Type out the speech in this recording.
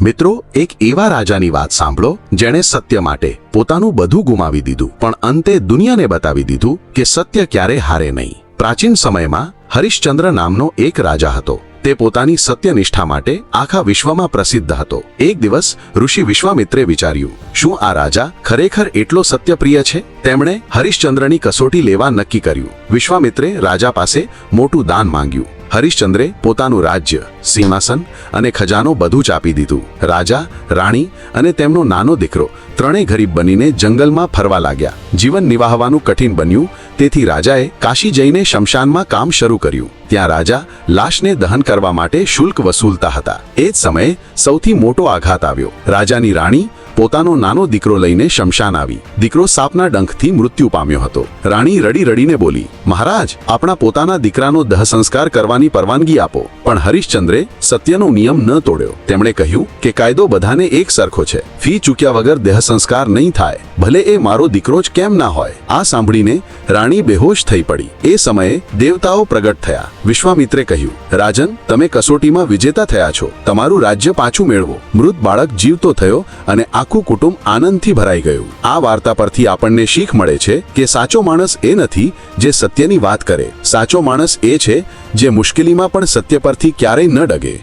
મિત્રો, એક એવા રાજાની વાત સાંભળો જેણે સત્ય માટે પોતાનું બધું ગુમાવી દીધું, પણ અંતે દુનિયાને બતાવી દીધું કે સત્ય ક્યારે હારે નહીં. પ્રાચીન સમયમાં હરિશ્ચંદ્ર નામનો એક રાજા હતો. તે પોતાની સત્યનિષ્ઠા માટે આખા વિશ્વમાં પ્રસિદ્ધ હતો. એક દિવસ ઋષિ વિશ્વામિત્રે વિચાર્યું, શું આ રાજા ખરેખર એટલો સત્યપ્રિય છે? તેમણે હરિશ્ચંદ્રની કસોટી લેવા નક્કી કર્યું. વિશ્વામિત્રે રાજા પાસે મોટું દાન માંગ્યું. હરિશ્ચંદ્રે પોતાનું રાજ્ય, સિંહાસન અને ખજાનો બધું જ આપી દીધું. રાજા, રાણી અને તેમનો નાનો દીકરો ત્રણેય ગરીબ બનીને જંગલમાં ફરવા લાગ્યા. જીવન નિવાહવાનું કઠિન બન્યું, તેથી રાજાએ કાશી જઈને શમશાનમાં કામ શરૂ કર્યું. ત્યાં રાજા લાશને દહન કરવા માટે શુલ્ક વસૂલતા હતા. એ જ સમયે સૌથી મોટો આઘાત આવ્યો. રાજાની રાણી પોતાનો નાનો દીકરો લઈને શમશાન આવી. દીકરો સાપના ડંખથી મૃત્યુ પામ્યો હતો. રાણી રડી રડીને બોલી, મહારાજ, આપણા પોતાના દીકરાનો દહ સંસ્કાર કરવાની પરવાનગી આપો. પણ હરિશ્ચંદ્રે સત્યનો નિયમ ન તોડ્યો. તેમણે કહ્યું કે કાયદો બધાને એક સરખો છે. ફી ચૂક્યા વગર દેહ સંસ્કાર નહીં થાય. ભલે એ મારો દીકરો જ કેમ ના હોય. આ સાંભળીને રાણી બેહોશ થઈ પડી. એ સમયે દેવતાઓ પ્રગટ થયા. વિશ્વામિત્રે કહ્યું, રાજન, તમે કસોટીમાં વિજેતા થયા છો. તમારું રાજ્ય પાછું મેળવો. મૃત બાળક જીવતો થયો અને આખું કુટુંબ આનંદથી ભરાઈ ગયું. આ વાર્તા પરથી આપણને શીખ મળે છે કે સાચો માણસ એ નથી જે સત્યની વાત કરે. સાચો માણસ એ છે જે મુશ્કેલીમાં પણ સત્ય પરથી ક્યારેય ન ડગે.